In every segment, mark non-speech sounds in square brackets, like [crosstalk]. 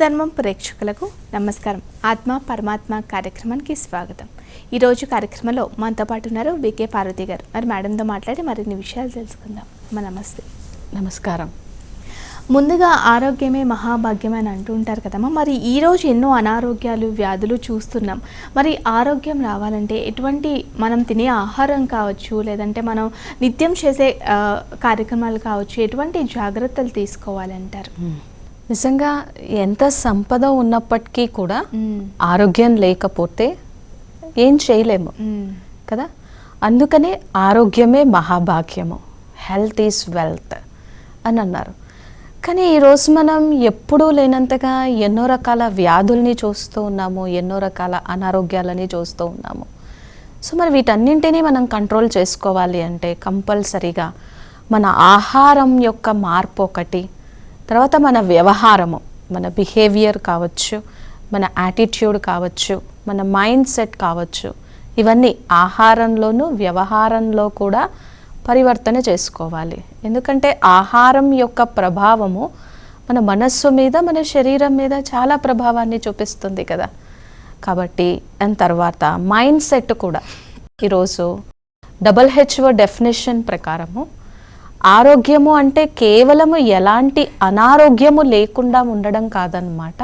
ధర్మం ప్రేక్షకులకు నమస్కారం. ఆత్మ పరమాత్మ కార్యక్రమానికి స్వాగతం. ఈరోజు కార్యక్రమంలో మనతో పాటు ఉన్నారు వికే పార్వతి గారు. మరి మేడంతో మాట్లాడి మరిన్ని విషయాలు తెలుసుకుందాం. అమ్మ నమస్తే. నమస్కారం. ముందుగా ఆరోగ్యమే మహాభాగ్యం అని అంటూ ఉంటారు కదమ్మా. మరి ఈరోజు ఎన్నో అనారోగ్యాలు వ్యాధులు చూస్తున్నాం. మరి ఆరోగ్యం రావాలంటే ఎటువంటి మనం తినే ఆహారం కావచ్చు లేదంటే మనం నిత్యం చేసే కార్యక్రమాలు కావచ్చు ఎటువంటి జాగ్రత్తలు తీసుకోవాలంటారు? నిజంగా ఎంత సంపద ఉన్నప్పటికీ కూడా. ఆరోగ్యం లేకపోతే ఏం చేయలేము. కదా? అందుకనే ఆరోగ్యమే మహాభాగ్యము. హెల్త్ ఈజ్ వెల్త్ అని అన్నారు. కానీ ఈరోజు మనం ఎప్పుడూ లేనంతగా ఎన్నో రకాల వ్యాధుల్ని చూస్తూ ఉన్నాము ఎన్నో రకాల అనారోగ్యాలని చూస్తూ ఉన్నాము. సో మరి వీటన్నింటినీ మనం కంట్రోల్ చేసుకోవాలి అంటే కంపల్సరీగా మన ఆహారం యొక్క మార్పు ఒకటి తర్వాత మన వ్యవహారము మన బిహేవియర్ కావచ్చు మన యాటిట్యూడ్ కావచ్చు మన మైండ్ సెట్ కావచ్చు ఇవన్నీ ఆహారంలోనూ వ్యవహారంలో కూడా పరివర్తన చేసుకోవాలి. ఎందుకంటే ఆహారం యొక్క ప్రభావము మన మనస్సు మీద మన శరీరం మీద చాలా ప్రభావాన్ని చూపిస్తుంది కదా. కాబట్టి దాని తర్వాత మైండ్ సెట్ కూడా. ఈరోజు డబల్ హెచ్ఓ డెఫినేషన్ ప్రకారము ఆరోగ్యము అంటే కేవలము ఎలాంటి అనారోగ్యము లేకుండా ఉండడం కాదనమాట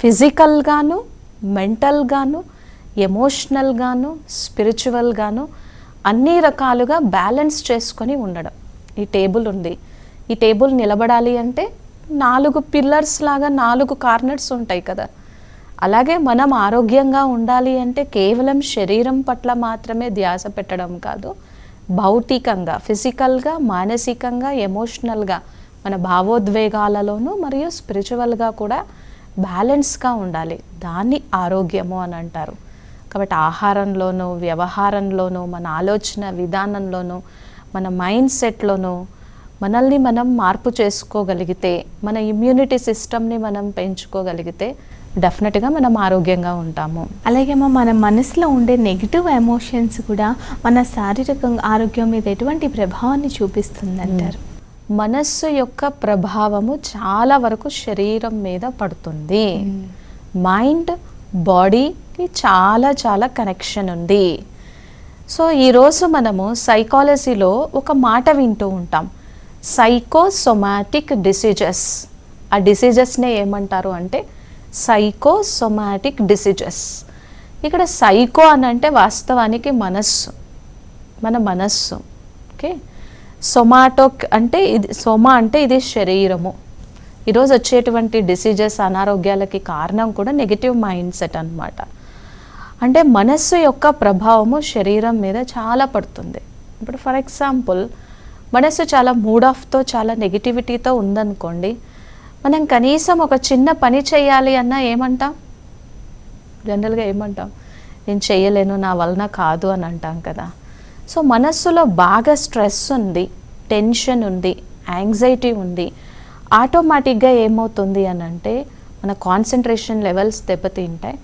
ఫిజికల్గాను మెంటల్గాను ఎమోషనల్గాను స్పిరిచువల్గాను అన్ని రకాలుగా బ్యాలెన్స్ చేసుకొని ఉండడం. ఈ టేబుల్ ఉంది. ఈ టేబుల్ నిలబడాలి అంటే నాలుగు పిల్లర్స్ లాగా నాలుగు కార్నర్స్ ఉంటాయి కదా. అలాగే మనం ఆరోగ్యంగా ఉండాలి అంటే కేవలం శరీరం పట్ల మాత్రమే ధ్యాస పెట్టడం కాదు. భౌతికంగా ఫిజికల్గా మానసికంగా ఎమోషనల్గా మన భావోద్వేగాలలోనూ మరియు స్పిరిచువల్గా కూడా బ్యాలెన్స్గా ఉండాలి. దాన్ని ఆరోగ్యము అని అంటారు. కాబట్టి ఆహారంలోనూ వ్యవహారంలోనూ మన ఆలోచన విధానంలోనూ మన మైండ్ సెట్లోనూ మనల్ని మనం మార్పు చేసుకోగలిగితే మన ఇమ్యూనిటీ సిస్టమ్ని మనం పెంచుకోగలిగితే డెఫినెట్గా మనం ఆరోగ్యంగా ఉంటాము. అలాగే మన మనసులో ఉండే నెగిటివ్ ఎమోషన్స్ కూడా మన శారీరక ఆరోగ్యం మీద ఎటువంటి ప్రభావాన్ని చూపిస్తుంది అంటారు మనస్సు యొక్క ప్రభావము చాలా వరకు శరీరం మీద పడుతుంది. మైండ్ బాడీకి చాలా చాలా కనెక్షన్ ఉంది. సో ఈరోజు మనము సైకాలజీలో ఒక మాట వింటూ ఉంటాం. సైకోసొమాటిక్ డిసీజెస్ ఆ డిసీజెస్నే ఏమంటారు అంటే సైకోసొమాటిక్ డిసీజెస్ ఇక్కడ సైకో అని అంటే వాస్తవానికి మనస్సు. మన మనస్సు. ఓకే? సొమాటోక్ అంటే ఇది సొమా అంటే ఇది శరీరము. ఈరోజు వచ్చేటువంటి డిసీజెస్ అనారోగ్యాలకి కారణం కూడా నెగిటివ్ మైండ్ సెట్ అనమాట అంటే మనస్సు యొక్క ప్రభావము శరీరం మీద చాలా పడుతుంది. ఇప్పుడు ఫర్ ఎగ్జాంపుల్ మనస్సు చాలా మూడ్ ఆఫ్తో చాలా నెగిటివిటీతో ఉందనుకోండి మనం కనీసం ఒక చిన్న పని చేయాలి అన్నా ఏమంటాం? జనరల్గా ఏమంటాం? నేను చేయలేను నా వలన కాదు అని అంటాం కదా. సో మనస్సులో బాగా స్ట్రెస్ ఉంది టెన్షన్ ఉంది యాంగ్జైటీ ఉంది. ఆటోమేటిక్గా ఏమవుతుంది అని అంటే మన కాన్సన్ట్రేషన్ లెవెల్స్ దెబ్బతింటాయి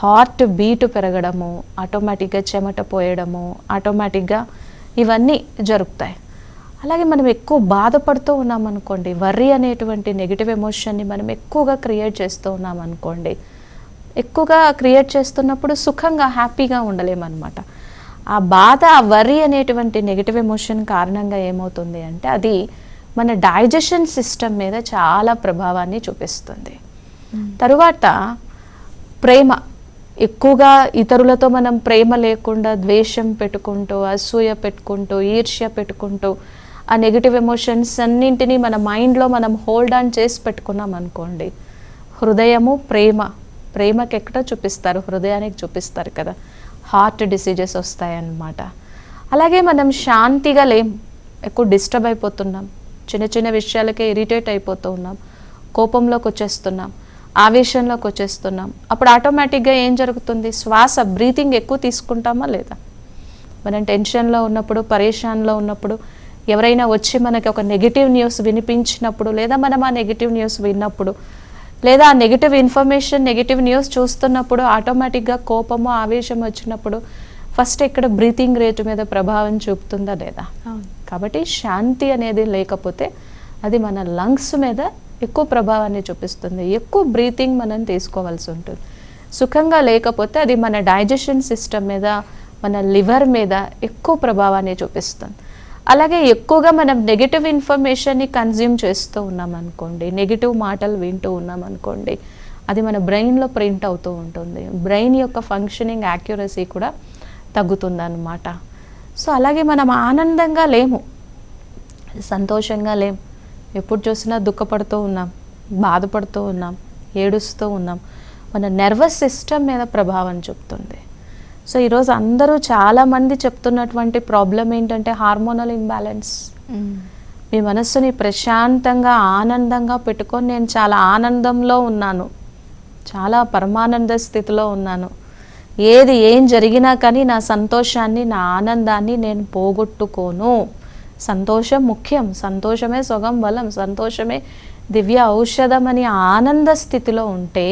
హార్ట్ బీట్ పెరగడము ఆటోమేటిక్గా చెమట పోయడము ఆటోమేటిక్గా ఇవన్నీ జరుగుతాయి అలాగే మనం ఎక్కువ బాధపడుతూ ఉన్నాం అనుకోండి వర్రీ అనేటువంటి నెగిటివ్ ఎమోషన్ని మనం ఎక్కువగా క్రియేట్ చేస్తూ ఉన్నాం అనుకోండి ఎక్కువగా క్రియేట్ చేస్తున్నప్పుడు సుఖంగా హ్యాపీగా ఉండలేమన్నమాట. ఆ బాధ ఆ వరి అనేటువంటి నెగిటివ్ ఎమోషన్ కారణంగా ఏమవుతుంది అంటే అది మన డైజెషన్ సిస్టమ్ మీద చాలా ప్రభావాన్ని చూపిస్తుంది. తరువాత ప్రేమ. ఎక్కువగా ఇతరులతో మనం ప్రేమ లేకుండా ద్వేషం పెట్టుకుంటూ అసూయ పెట్టుకుంటూ ఈర్ష్య పెట్టుకుంటూ ఆ నెగిటివ్ ఎమోషన్స్ అన్నింటినీ మన మైండ్లో మనం హోల్డ్ ఆన్ చేసి పెట్టుకున్నాం అనుకోండి హృదయము ప్రేమ ప్రేమకి ఎక్కడ చూపిస్తారు? హృదయానికి చూపిస్తారు కదా. హార్ట్ డిసీజెస్ వస్తాయన్నమాట. అలాగే మనం శాంతిగా లేం ఎక్కువ డిస్టర్బ్ అయిపోతున్నాం చిన్న చిన్న విషయాలకే ఇరిటేట్ అయిపోతూ ఉన్నాం కోపంలోకి వచ్చేస్తున్నాం ఆవేశంలోకి వచ్చేస్తున్నాం అప్పుడు ఆటోమేటిక్గా ఏం జరుగుతుంది? శ్వాస బ్రీతింగ్ ఎక్కువ తీసుకుంటామా లేదా? మనం టెన్షన్లో ఉన్నప్పుడు పరేషాన్లో ఉన్నప్పుడు ఎవరైనా వచ్చి మనకి ఒక నెగిటివ్ న్యూస్ వినిపించినప్పుడు లేదా మనం ఆ నెగిటివ్ న్యూస్ విన్నప్పుడు లేదా ఆ నెగిటివ్ ఇన్ఫర్మేషన్ నెగిటివ్ న్యూస్ చూస్తున్నప్పుడు ఆటోమేటిక్గా కోపము ఆవేశం వచ్చినప్పుడు ఫస్ట్ ఇక్కడ బ్రీతింగ్ రేటు మీద ప్రభావం చూపుతుందా లేదా? కాబట్టి శాంతి అనేది లేకపోతే అది మన లంగ్స్ మీద ఎక్కువ ప్రభావాన్ని చూపిస్తుంది. ఎక్కువ బ్రీతింగ్ మనం తీసుకోవాల్సి ఉంటుంది. సుఖంగా లేకపోతే అది మన డైజెషన్ సిస్టమ్ మీద మన లివర్ మీద ఎక్కువ ప్రభావాన్ని చూపిస్తుంది. అలాగే ఎక్కువగా మనం నెగిటివ్ ఇన్ఫర్మేషన్ని కన్జ్యూమ్ చేస్తూ ఉన్నాం అనుకోండి నెగిటివ్ మాటలు వింటూ ఉన్నాం అనుకోండి అది మన బ్రెయిన్లో ప్రింట్ అవుతూ ఉంటుంది. బ్రెయిన్ యొక్క ఫంక్షనింగ్ యాక్యురసీ కూడా తగ్గుతుందన్నమాట. సో అలాగే మనం ఆనందంగా లేము సంతోషంగా లేం ఎప్పుడు చూసినా దుఃఖపడుతూ ఉన్నాం బాధపడుతూ ఉన్నాం ఏడుస్తూ ఉన్నాం మన నర్వస్ సిస్టమ్ మీద ప్రభావం చూపుతుంది. సో ఈరోజు అందరూ చాలామంది చెప్తున్నటువంటి ప్రాబ్లం ఏంటంటే హార్మోనల్ ఇంబ్యాలెన్స్. మీ మనస్సుని ప్రశాంతంగా ఆనందంగా పెట్టుకొని నేను చాలా ఆనందంలో ఉన్నాను. చాలా పరమానంద స్థితిలో ఉన్నాను. ఏది ఏం జరిగినా కానీ నా సంతోషాన్ని నా ఆనందాన్ని నేను పోగొట్టుకోను. సంతోషం ముఖ్యం. సంతోషమే సుగం బలం. సంతోషమే దివ్య ఔషధం అని ఆనంద స్థితిలో ఉంటే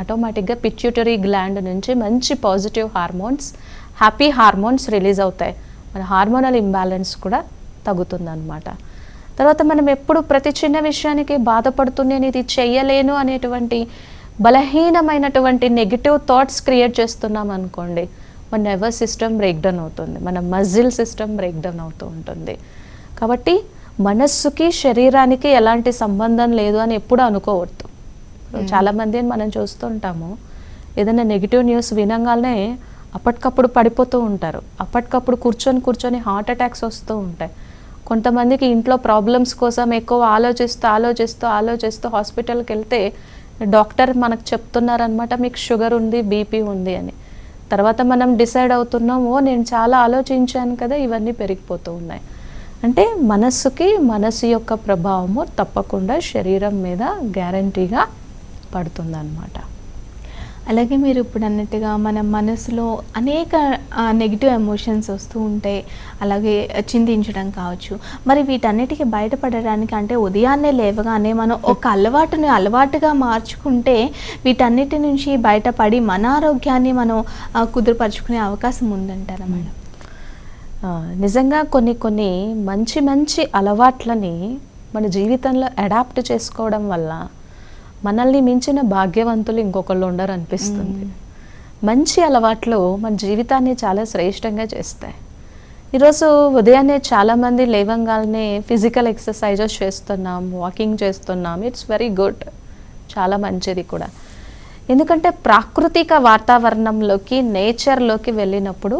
ఆటోమేటిక్గా పిట్యూటరీ గ్లాండ్ నుంచి మంచి positive hormones happy hormones release అవుతాయి. మన హార్మోనల్ ఇంబ్యాలెన్స్ కూడా తగ్గుతుందన్నమాట. తర్వాత మనం ఎప్పుడు ప్రతి చిన్న విషయానికి బాధపడుతూ నేను ఇది చెయ్యలేను అనేటువంటి బలహీనమైనటువంటి నెగిటివ్ థాట్స్ క్రియేట్ చేస్తున్నాం అనుకోండి మన నెర్వస్ సిస్టమ్ బ్రేక్డౌన్ అవుతుంది మన మజిల్ సిస్టమ్ బ్రేక్డౌన్ అవుతూ ఉంటుంది. కాబట్టి మనస్సుకి శరీరానికి ఎలాంటి సంబంధం లేదు అని ఎప్పుడు అనుకోవద్దు. చాలా మందిని మనం చూస్తుంటాము. ఏదైనా నెగిటివ్ న్యూస్ వినంగానే అప్పటికప్పుడు పడిపోతూ ఉంటారు. అప్పటికప్పుడు కూర్చొని కూర్చొని హార్ట్ అటాక్స్ వస్తూ ఉంటాయి. కొంతమందికి ఇంట్లో ప్రాబ్లమ్స్ కోసం ఎక్కువ ఆలోచిస్తూ ఆలోచిస్తూ ఆలోచిస్తూ హాస్పిటల్కి వెళ్తే డాక్టర్ మనకు చెప్తున్నారనమాట మీకు షుగర్ ఉంది బీపీ ఉంది అని. తర్వాత మనం డిసైడ్ అవుతున్నాం ఓ నేను చాలా ఆలోచించాను కదా ఇవన్నీ పెరిగిపోతూ ఉన్నాయి. అంటే మనస్సుకి మనసు యొక్క ప్రభావము తప్పకుండా శరీరం మీద గ్యారంటీగా పడుతుందన్నమాట. అలాగే మీరు ఇప్పుడు అన్నట్టుగా మన మనసులో అనేక నెగిటివ్ ఎమోషన్స్ వస్తూ ఉంటాయి అలాగే చింతించడం కావచ్చు. మరి వీటన్నిటికీ బయటపడడానికి అంటే ఉదయాన్నే లేవగానే మనం ఒక అలవాటుని అలవాటుగా మార్చుకుంటే వీటన్నిటి నుంచి బయటపడి మన ఆరోగ్యాన్ని మనం కుదురుపరుచుకునే అవకాశం ఉందంటారా మేడం? నిజంగా కొన్ని కొన్ని మంచి మంచి అలవాట్లని మన జీవితంలో అడాప్ట్ చేసుకోవడం వల్ల మనల్ని మించిన భాగ్యవంతులు ఇంకొకళ్ళు ఉండరు అనిపిస్తుంది మంచి అలవాట్లు మన జీవితాన్ని చాలా శ్రేష్టంగా చేస్తాయి. ఈరోజు ఉదయాన్నే చాలామంది లేవంగానే ఫిజికల్ ఎక్సర్సైజెస్ చేస్తున్నాం వాకింగ్ చేస్తున్నాం. ఇట్స్ వెరీ గుడ్ చాలా మంచిది కూడా. ఎందుకంటే ప్రాకృతిక వాతావరణంలోకి నేచర్లోకి వెళ్ళినప్పుడు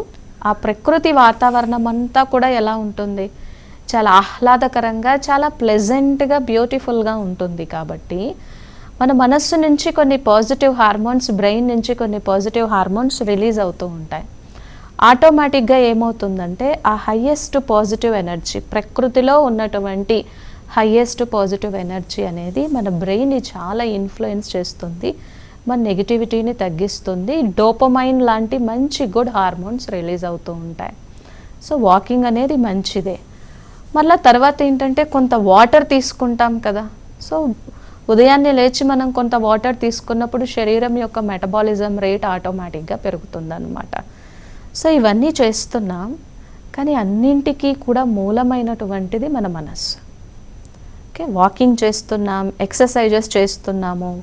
ఆ ప్రకృతి వాతావరణం అంతా కూడా ఎలా ఉంటుంది? చాలా ఆహ్లాదకరంగా చాలా ప్లెజెంట్గా బ్యూటిఫుల్గా ఉంటుంది కాబట్టి మన మనస్సు నుంచి కొన్ని పాజిటివ్ హార్మోన్స్ బ్రెయిన్ నుంచి కొన్ని పాజిటివ్ హార్మోన్స్ రిలీజ్ అవుతూ ఉంటాయి. ఆటోమేటిక్గా ఏమవుతుందంటే ఆ హయ్యెస్ట్ పాజిటివ్ ఎనర్జీ ప్రకృతిలో ఉన్నటువంటి హయ్యెస్ట్ పాజిటివ్ ఎనర్జీ అనేది మన బ్రెయిన్ని చాలా ఇన్ఫ్లుయెన్స్ చేస్తుంది మన నెగిటివిటీని తగ్గిస్తుంది డోపమైన్ లాంటి మంచి గుడ్ హార్మోన్స్ రిలీజ్ అవుతూ ఉంటాయి. సో వాకింగ్ అనేది మంచిదే. మళ్ళీ తర్వాత ఏంటంటే కొంత వాటర్ తీసుకుంటాం కదా. సో ఉదయాన్నే లేచి మనం కొంత వాటర్ తీసుకున్నప్పుడు శరీరం యొక్క మెటబాలిజం రేట్ ఆటోమేటిక్గా పెరుగుతుందన్నమాట. సో ఇవన్నీ చేస్తున్నాం. కానీ అన్నింటికీ కూడా మూలమైనటువంటిది మన మనస్సు. ఓకే? వాకింగ్ చేస్తున్నాం ఎక్సర్సైజెస్ చేస్తున్నాము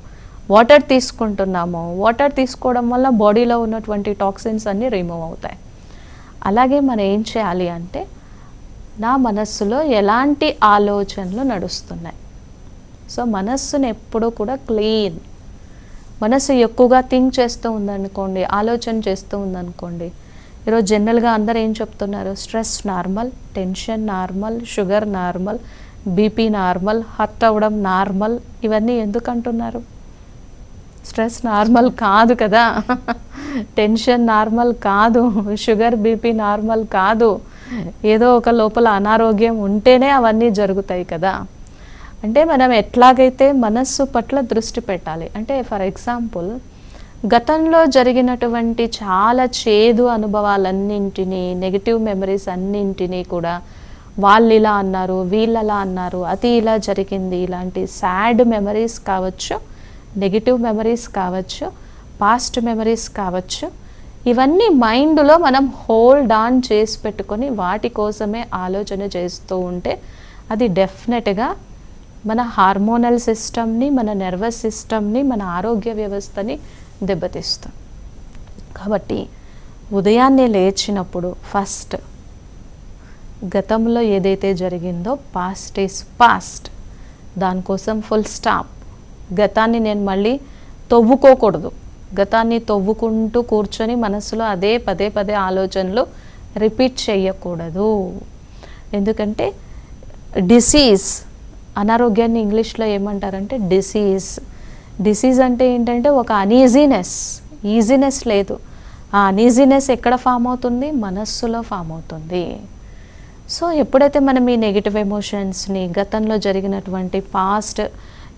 వాటర్ తీసుకుంటున్నాము. వాటర్ తీసుకోవడం వల్ల బాడీలో ఉన్నటువంటి టాక్సిన్స్ అన్నీ రిమూవ్ అవుతాయి. అలాగే మనం ఏం చేయాలి అంటే నా మనస్సులో ఎలాంటి ఆలోచనలు నడుస్తున్నాయి? సో మనస్సుని ఎప్పుడూ కూడా క్లీన్. మనస్సు ఎక్కువగా థింక్ చేస్తూ ఉందనుకోండి ఆలోచన చేస్తూ ఉందనుకోండి ఈరోజు జనరల్గా అందరు ఏం చెప్తున్నారు? Stress normal tension normal sugar normal BP normal hurt అవ్వడం నార్మల్ ఇవన్నీ ఎందుకు అంటున్నారు? స్ట్రెస్ నార్మల్ కాదు కదా. [laughs] టెన్షన్ నార్మల్ కాదు షుగర్ బీపీ నార్మల్ కాదు. ఏదో ఒక లోపల అనారోగ్యం ఉంటేనే అవన్నీ జరుగుతాయి కదా. అంటే మనం ఎట్లాగైతే మనస్సు పట్ల దృష్టి పెట్టాలి అంటే ఫర్ ఎగ్జాంపుల్ గతంలో జరిగినటువంటి చాలా చేదు అనుభవాలన్నింటినీ నెగిటివ్ మెమరీస్ అన్నింటినీ కూడా వాళ్ళు ఇలా అన్నారు వీళ్ళలా అన్నారు అది ఇలా జరిగింది ఇలాంటి సాడ్ మెమరీస్ కావచ్చు నెగిటివ్ మెమరీస్ కావచ్చు పాస్ట్ మెమరీస్ కావచ్చు ఇవన్నీ మైండ్లో మనం హోల్డ్ ఆన్ చేసి పెట్టుకొని వాటి కోసమే ఆలోచన చేస్తూ ఉంటే అది డెఫినెట్గా మన హార్మోనల్ సిస్టమ్ని మన నర్వస్ సిస్టమ్ని మన ఆరోగ్య వ్యవస్థని దెబ్బతీస్తుంది. కాబట్టి ఉదయాన్నే లేచినప్పుడు ఫస్ట్ గతంలో ఏదైతే జరిగిందో పాస్ట్ ఈస్ పాస్ట్ దానికోసం ఫుల్ స్టాప్ గతాన్ని నేను మళ్ళీ తవ్వుకోకూడదు. గతాన్ని తవ్వుకుంటూ కూర్చొని మనసులో అదే పదే పదే ఆలోచనలు రిపీట్ చేయకూడదు. ఎందుకంటే డిసీజ్ అనారోగ్యాన్ని ఇంగ్లీష్లో ఏమంటారంటే డిసీజ్ డిసీజ్ అంటే ఏంటంటే ఒక అనీజీనెస్ ఈజీనెస్ లేదు. ఆ అనీజీనెస్ ఎక్కడ ఫామ్ అవుతుంది? మనస్సులో ఫామ్ అవుతుంది. సో ఎప్పుడైతే మనం ఈ నెగిటివ్ ఎమోషన్స్ని గతంలో జరిగినటువంటి పాస్ట్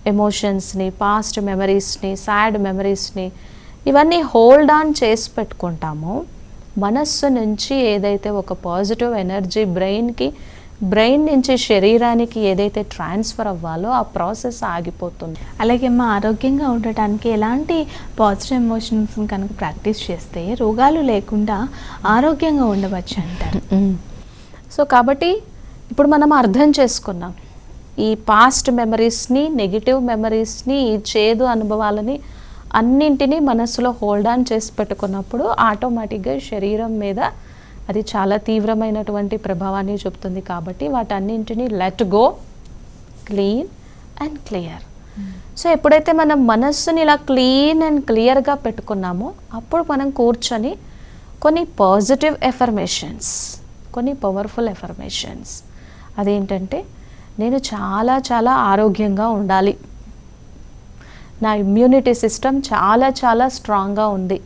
ఎమోషన్స్ని పాస్ట్ మెమరీస్ని సాడ్ మెమరీస్ని ఇవన్నీ హోల్డ్ ఆన్ చేసి పెట్టుకుంటామో. మనస్సు నుంచి ఏదైతే ఒక పాజిటివ్ ఎనర్జీ బ్రెయిన్కి బ్రెయిన్ నుంచి శరీరానికి ఏదైతే ట్రాన్స్ఫర్ అవ్వాలో ఆ ప్రాసెస్ ఆగిపోతుంది. అలాగే మా ఆరోగ్యంగా ఉండటానికి ఎలాంటి పాజిటివ్ ఎమోషన్స్ కనుక ప్రాక్టీస్ చేస్తే రోగాలు లేకుండా ఆరోగ్యంగా ఉండవచ్చు అంటారు? సో కాబట్టి ఇప్పుడు మనం అర్థం చేసుకున్నాం. ఈ పాస్ట్ మెమరీస్ని నెగిటివ్ మెమరీస్ని ఈ చేదు అనుభవాలని అన్నింటినీ మనసులో హోల్డ్ ఆన్ చేసి పెట్టుకున్నప్పుడు ఆటోమేటిక్గా శరీరం మీద అది చాలా తీవ్రమైనటువంటి ప్రభావాన్ని చూపుతుంది కాబట్టి వాటన్నింటినీ let go clean and clear so ఎప్పుడైతే మనం మనస్సుని ఇలా క్లీన్ అండ్ క్లియర్గా పెట్టుకున్నామో అప్పుడు మనం కూర్చొని కొన్ని పాజిటివ్ ఎఫర్మేషన్స్ కొన్ని పవర్ఫుల్ ఎఫర్మేషన్స్ అదేంటంటే నేను చాలా చాలా ఆరోగ్యంగా ఉండాలి. నా ఇమ్యూనిటీ సిస్టమ్ చాలా చాలా స్ట్రాంగ్గా ఉంది.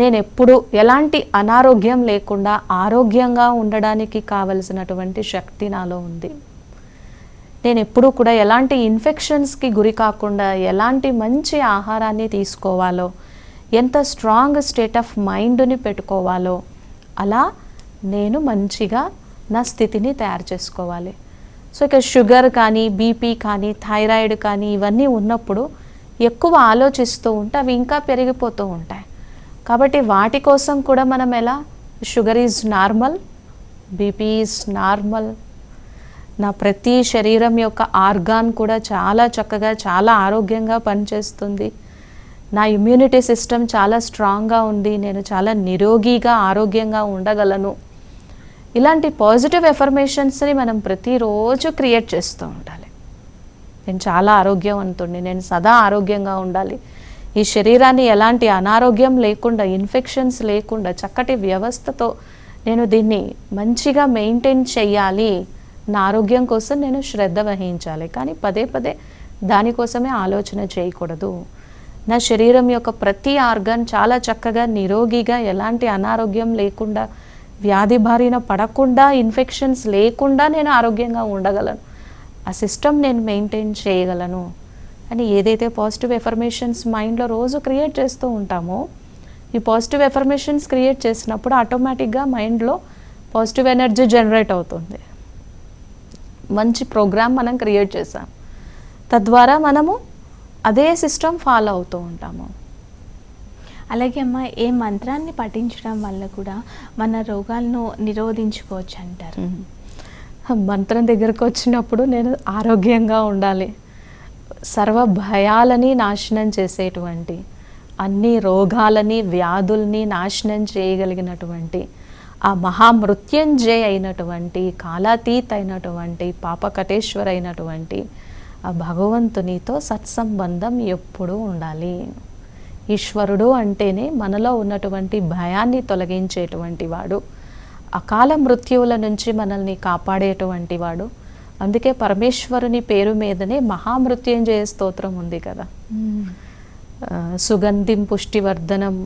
నేను ఎప్పుడు ఎలాంటి అనారోగ్యం లేకుండా ఆరోగ్యంగా ఉండడానికి కావలసినటువంటి శక్తి నాలో ఉంది. నేను ఎప్పుడూ కూడా ఎలాంటి ఇన్ఫెక్షన్స్కి గురి కాకుండా ఎలాంటి మంచి ఆహారాన్ని తీసుకోవాలో ఎంత స్ట్రాంగ్ స్టేట్ ఆఫ్ మైండ్ని పెట్టుకోవాలో అలా నేను మంచిగా నా స్థితిని తయారు చేసుకోవాలి. సో ఇక షుగర్ కానీ బీపీ కానీ థైరాయిడ్ కానీ ఇవన్నీ ఉన్నప్పుడు ఎక్కువ ఆలోచిస్తూ ఉంటే అవి ఇంకా పెరిగిపోతూ ఉంటాయి. కాబట్టి వాటి కోసం కూడా మనం ఎలా? Sugar is normal BP is normal నా ప్రతి శరీరం యొక్క ఆర్గాన్ కూడా చాలా చక్కగా చాలా ఆరోగ్యంగా పనిచేస్తుంది. నా ఇమ్యూనిటీ సిస్టమ్ చాలా స్ట్రాంగ్గా ఉంది. నేను చాలా నిరోగిగా ఆరోగ్యంగా ఉండగలను. ఇలాంటి పాజిటివ్ ఎఫర్మేషన్స్ని మనం ప్రతిరోజు క్రియేట్ చేస్తూ ఉండాలి. నేను చాలా ఆరోగ్యవంతుడిని నేను సదా ఆరోగ్యంగా ఉండాలి. ఈ శరీరాన్ని ఎలాంటి అనారోగ్యం లేకుండా ఇన్ఫెక్షన్స్ లేకుండా చక్కటి వ్యవస్థతో నేను దీన్ని మంచిగా మెయింటైన్ చేయాలి నా ఆరోగ్యం కోసం నేను శ్రద్ధ వహించాలి. కానీ పదే పదే దానికోసమే ఆలోచన చేయకూడదు. నా శరీరం యొక్క ప్రతి ఆర్గన్ చాలా చక్కగా నిరోగిగా ఎలాంటి అనారోగ్యం లేకుండా వ్యాధి బారిన పడకుండా ఇన్ఫెక్షన్స్ లేకుండా నేను ఆరోగ్యంగా ఉండగలను. ఆ సిస్టమ్ నేను మెయింటైన్ చేయగలను. అని ఏదైతే పాజిటివ్ ఎఫర్మేషన్స్ మైండ్లో రోజు క్రియేట్ చేస్తూ ఉంటామో ఈ పాజిటివ్ ఎఫర్మేషన్స్ క్రియేట్ చేసినప్పుడు ఆటోమేటిక్గా మైండ్లో పాజిటివ్ ఎనర్జీ జనరేట్ అవుతుంది. మంచి ప్రోగ్రామ్ మనం క్రియేట్ చేసాం తద్వారా మనము అదే సిస్టమ్ ఫాలో అవుతూ ఉంటాము. అలాగే అమ్మ ఏ మంత్రాన్ని పఠించడం వల్ల కూడా మన రోగాలను నిరోధించుకోవచ్చు అంటారు? మంత్రం దగ్గరకు వచ్చినప్పుడు నేను ఆరోగ్యంగా ఉండాలి. సర్వ భయాలని నాశనం చేసేటువంటి అన్ని రోగాలని వ్యాధుల్ని నాశనం చేయగలిగినటువంటి ఆ మహామృత్యుంజయ అయినటువంటి కాలాతీత అయినటువంటి పాపకటేశ్వర అయినటువంటి ఆ భగవంతునితో సత్సంబంధం ఎప్పుడూ ఉండాలి. ఈశ్వరుడు అంటేనే మనలో ఉన్నటువంటి భయాన్ని తొలగించేటువంటి వాడు. అకాల మృత్యువుల నుంచి మనల్ని కాపాడేటువంటి వాడు. అందుకే పరమేశ్వరుని పేరు మీదనే మహామృత్యుంజయ స్తోత్రం ఉంది కదా. సుగంధిం పుష్టివర్ధనం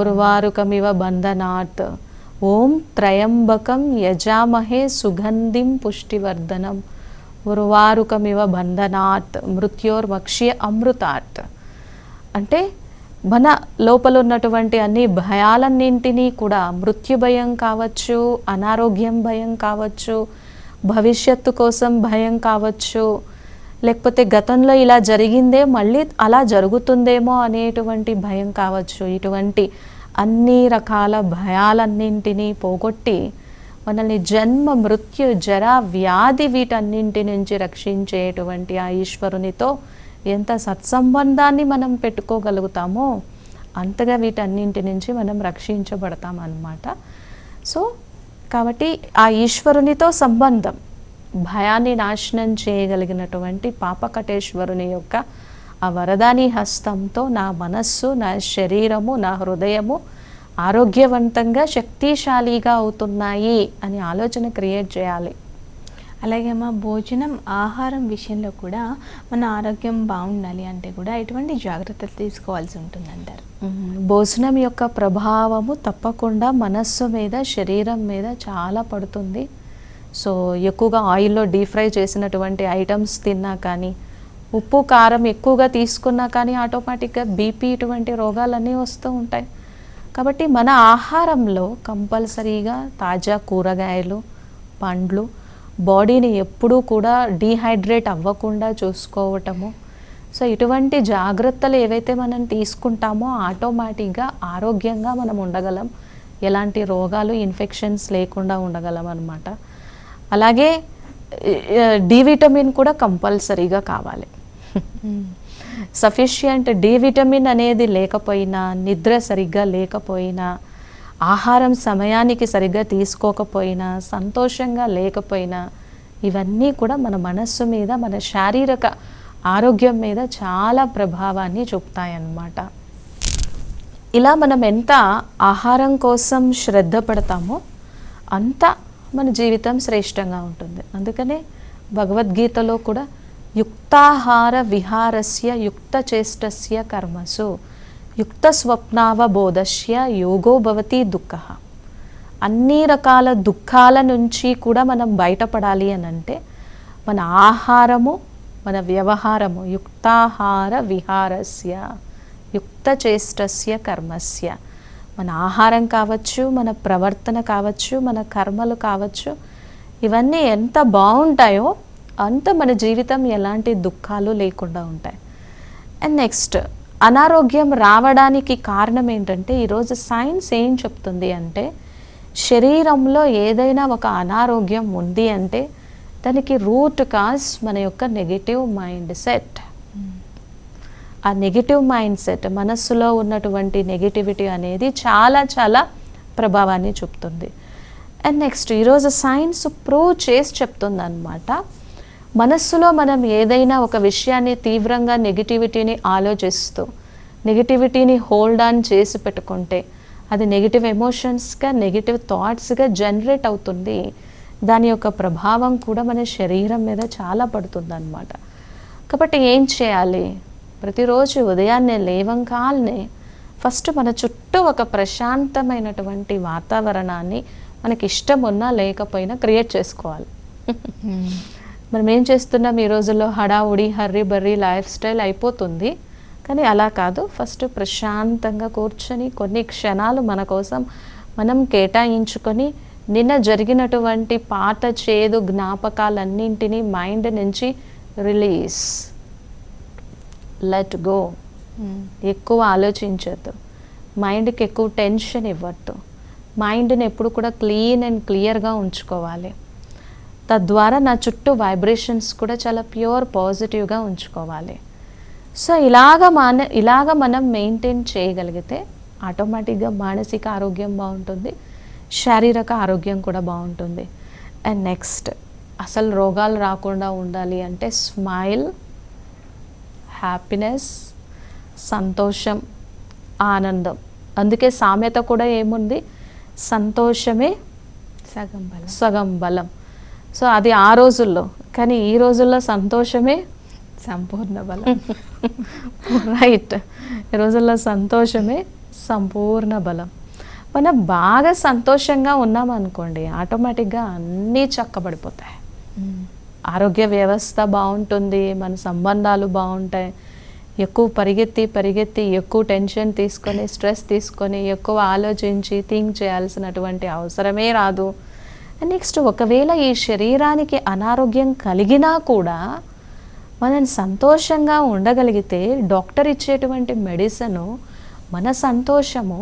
ఉర్వారుకమివ బంధనాత్ ఓం త్రయంబకం యజామహే సుగంధిం పుష్టివర్ధనం ఉర్వారుకమివ బంధనాత్ మృత్యోర్మక్ష్య అమృతాత్. అంటే మన లోపల ఉన్నటువంటి అన్ని భయాలన్నింటినీ కూడా మృత్యు భయం కావచ్చు అనారోగ్యం భయం కావచ్చు భవిష్యత్తు కోసం భయం కావచ్చు లేకపోతే గతంలో ఇలా జరిగిందే మళ్ళీ అలా జరుగుతుందేమో అనేటువంటి భయం కావచ్చు. ఇటువంటి అన్ని రకాల భయాలన్నింటినీ పోగొట్టి మనల్ని జన్మ మృత్యు జర వ్యాధి వీటన్నింటి నుంచి రక్షించేటువంటి ఆ ఈశ్వరునితో ఎంత సత్సంబంధాన్ని మనం పెట్టుకోగలుగుతామో అంతగా వీటన్నింటి నుంచి మనం రక్షించబడతాం అన్నమాట సో కాబట్టి ఆ ఈశ్వరునితో సంబంధం భయాన్ని నాశనం చేయగలిగినటువంటి పాపకటేశ్వరుని యొక్క ఆ వరదాని హస్తంతో నా మనస్సు నా శరీరము నా హృదయము ఆరోగ్యవంతంగా శక్తిశాలిగా అవుతున్నాయి అని ఆలోచన క్రియేట్ చేయాలి. అలాగే మా భోజనం ఆహారం విషయంలో కూడా మన ఆరోగ్యం బాగుండాలి అంటే కూడా ఎటువంటి జాగ్రత్తలు తీసుకోవాల్సి ఉంటుందంటారు? అంటారు భోజనం యొక్క ప్రభావము తప్పకుండా మనస్సు మీద శరీరం మీద చాలా పడుతుంది. సో ఎక్కువగా ఆయిల్లో డీప్ ఫ్రై చేసినటువంటి ఐటమ్స్ తిన్నా కానీ ఉప్పు కారం ఎక్కువగా తీసుకున్నా కానీ ఆటోమేటిక్గా బీపీ ఇటువంటి రోగాలన్నీ వస్తూ ఉంటాయి. కాబట్టి మన ఆహారంలో కంపల్సరీగా తాజా కూరగాయలు పండ్లు బాడీని ఎప్పుడూ కూడా డీహైడ్రేట్ అవ్వకుండా చూసుకోవటము. సో ఇటువంటి జాగ్రత్తలు ఏవైతే మనం తీసుకుంటామో ఆటోమేటిక్గా ఆరోగ్యంగా మనం ఉండగలం. ఎలాంటి రోగాలు ఇన్ఫెక్షన్స్ లేకుండా ఉండగలం అనమాట అలాగే డి విటమిన్ కూడా కంపల్సరీగా కావాలి. సఫిషియంట్ డి విటమిన్ అనేది లేకపోయినా నిద్ర సరిగ్గా లేకపోయినా ఆహారం సమయానికి సరిగ్గా తీసుకోకపోయినా సంతోషంగా లేకపోయినా ఇవన్నీ కూడా మన మనస్సు మీద మన శారీరక ఆరోగ్యం మీద చాలా ప్రభావాన్ని చూపుతాయన్నమాట. ఇలా మనం ఎంత ఆహారం కోసం శ్రద్ధ పడతామో అంత మన జీవితం శ్రేష్టంగా ఉంటుంది. అందుకనే భగవద్గీతలో కూడా యుక్తాహార విహారస్య యుక్త చేష్టస్య కర్మసు. యుక్త స్వప్నావబోధస్య యోగో భవతి దుఃఖ. అన్ని రకాల దుఃఖాల నుంచి కూడా మనం బయటపడాలి అని అంటే మన ఆహారము మన వ్యవహారము యుక్తాహార విహారస్య యుక్తచేష్టస్య కర్మస్య. మన ఆహారం కావచ్చు మన ప్రవర్తన కావచ్చు మన కర్మలు కావచ్చు ఇవన్నీ ఎంత బాగుంటాయో అంత మన జీవితం ఎలాంటి దుఃఖాలు లేకుండా ఉంటాయి. అండ్ నెక్స్ట్ అనారోగ్యం రావడానికి కారణం ఏంటంటే ఈరోజు సైన్స్ ఏం చెప్తుంది అంటే శరీరంలో ఏదైనా ఒక అనారోగ్యం ఉంది అంటే దానికి రూట్ కాజ్ మన యొక్క నెగిటివ్ మైండ్ సెట్. ఆ నెగిటివ్ మైండ్ సెట్ మనస్సులో ఉన్నటువంటి నెగిటివిటీ అనేది చాలా చాలా ప్రభావాన్ని చూపుతుంది. అండ్ నెక్స్ట్ ఈరోజు సైన్స్ ప్రూవ్ చేసి చెప్తుంది అనమాట మనస్సులో మనం ఏదైనా ఒక విషయాన్ని తీవ్రంగా నెగిటివిటీని ఆలోచిస్తూ నెగిటివిటీని హోల్డ్ ఆన్ చేసి పెట్టుకుంటే అది నెగిటివ్ ఎమోషన్స్గా నెగిటివ్ థాట్స్గా జనరేట్ అవుతుంది. దాని యొక్క ప్రభావం కూడా మన శరీరం మీద చాలా పడుతుంది అనమాట కాబట్టి ఏం చేయాలి? ప్రతిరోజు ఉదయాన్నే లేవంకాలనే ఫస్ట్ మన చుట్టూ ఒక ప్రశాంతమైనటువంటి వాతావరణాన్ని మనకి ఇష్టం ఉన్నా లేకపోయినా క్రియేట్ చేసుకోవాలి. Hmm. మనం ఏం చేస్తున్నాం? ఈ రోజుల్లో హడావుడి హర్రీ బర్రీ లైఫ్ స్టైల్ అయిపోతుంది. కానీ అలా కాదు. ఫస్ట్ ప్రశాంతంగా కూర్చొని కొన్ని క్షణాలు మన కోసం మనం కేటాయించుకొని నిన్న జరిగినటువంటి పాత చేదు జ్ఞాపకాలన్నింటినీ మైండ్ నుంచి రిలీజ్. Let go. ఎక్కువ ఆలోచించద్దు. మైండ్కి ఎక్కువ టెన్షన్ ఇవ్వద్దు. మైండ్ని ఎప్పుడు కూడా క్లీన్ అండ్ క్లియర్గా ఉంచుకోవాలి. తద్వారా నా చుట్టూ వైబ్రేషన్స్ కూడా చాలా ప్యూర్ పాజిటివ్గా ఉంచుకోవాలి. సో ఇలాగ మన ఇలాగ మనం మెయింటైన్ చేయగలిగితే ఆటోమేటిక్గా మానసిక ఆరోగ్యం బాగుంటుంది శారీరక ఆరోగ్యం కూడా బాగుంటుంది. అండ్ నెక్స్ట్ అసలు రోగాలు రాకుండా ఉండాలి అంటే స్మైల్ హ్యాపీనెస్ సంతోషం ఆనందం. అందుకే సామెత కూడా ఏముంది? సంతోషమే సగం బలం. సగం బలం. సో అది ఆ రోజుల్లో. కానీ ఈ రోజుల్లో సంతోషమే సంపూర్ణ బలం. రైట్ ఈ రోజుల్లో సంతోషమే సంపూర్ణ బలం. మనం బాగా సంతోషంగా ఉన్నామనుకోండి ఆటోమేటిక్గా అన్నీ చక్కబడిపోతాయి. ఆరోగ్య వ్యవస్థ బాగుంటుంది మన సంబంధాలు బాగుంటాయి. ఎక్కువ పరిగెత్తి పరిగెత్తి ఎక్కువ టెన్షన్ తీసుకొని స్ట్రెస్ తీసుకొని ఎక్కువ ఆలోచించి థింక్ చేయాల్సినటువంటి అవసరమే రాదు. నెక్స్ట్ ఒకవేళ ఈ శరీరానికి అనారోగ్యం కలిగినా కూడా మనం సంతోషంగా ఉండగలిగితే డాక్టర్ ఇచ్చేటువంటి మెడిసను మన సంతోషము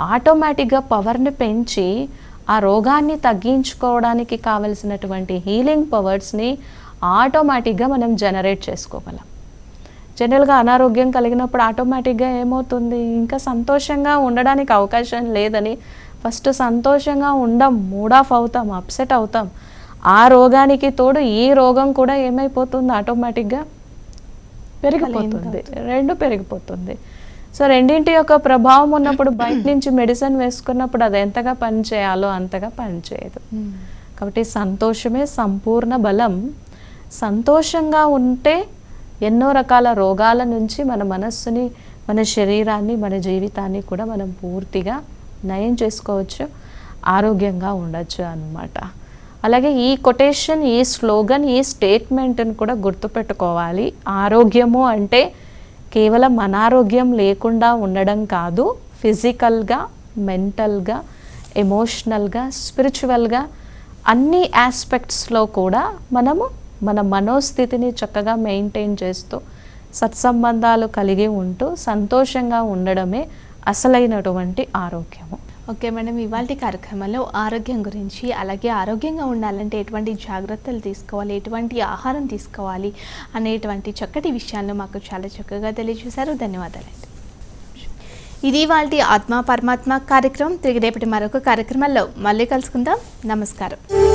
ఆటోమేటిక్గా పవర్ని పెంచి ఆ రోగాన్ని తగ్గించుకోవడానికి కావలసినటువంటి హీలింగ్ పవర్స్ని ఆటోమేటిక్గా మనం జనరేట్ చేసుకోగలం. జనరల్గా అనారోగ్యం కలిగినప్పుడు ఆటోమేటిక్గా ఏమవుతుంది? ఇంకా సంతోషంగా ఉండడానికి అవకాశం లేదని ఫస్ట్ సంతోషంగా ఉండం మూడ్ ఆఫ్ అవుతాం అప్సెట్ అవుతాం. ఆ రోగానికి తోడు ఈ రోగం కూడా ఏమైపోతుంది ఆటోమేటిక్గా? పెరిగిపోతుంది. రెండు పెరిగిపోతుంది. సో రెండింటి యొక్క ప్రభావం ఉన్నప్పుడు బయట [clears throat] నుంచి మెడిసిన్ వేసుకున్నప్పుడు అది ఎంతగా పని చేయాలో అంతగా పని చేయదు. కాబట్టి సంతోషమే సంపూర్ణ బలం. సంతోషంగా ఉంటే ఎన్నో రకాల రోగాల నుంచి మన మనస్సుని మన శరీరాన్ని మన జీవితాన్ని కూడా మనం పూర్తిగా నయం చేసుకోవచ్చు ఆరోగ్యంగా ఉండొచ్చు అన్నమాట. అలాగే ఈ కొటేషన్ ఈ స్లోగన్ ఈ స్టేట్మెంట్ని కూడా గుర్తుపెట్టుకోవాలి. ఆరోగ్యము అంటే కేవలం అనారోగ్యం లేకుండా ఉండడం కాదు ఫిజికల్గా మెంటల్గా ఎమోషనల్గా స్పిరిచువల్గా అన్ని ఆస్పెక్ట్స్లో కూడా మనము మన మనోస్థితిని చక్కగా మెయింటైన్ చేస్తూ సత్సంబంధాలు కలిగి ఉంటూ సంతోషంగా ఉండడమే అసలైనటువంటి ఆరోగ్యము. ఓకే మేడం ఇవాళ కార్యక్రమంలో ఆరోగ్యం గురించి అలాగే ఆరోగ్యంగా ఉండాలంటే ఎటువంటి జాగ్రత్తలు తీసుకోవాలి ఎటువంటి ఆహారం తీసుకోవాలి అనేటువంటి చక్కటి విషయాలను మాకు చాలా చక్కగా తెలియజేశారు. ధన్యవాదాలండి. ఇది వాళ్ళ ఆత్మ పరమాత్మ కార్యక్రమం. తిరిగి రేపటి మరొక కార్యక్రమంలో మళ్ళీ కలుసుకుందాం. నమస్కారం.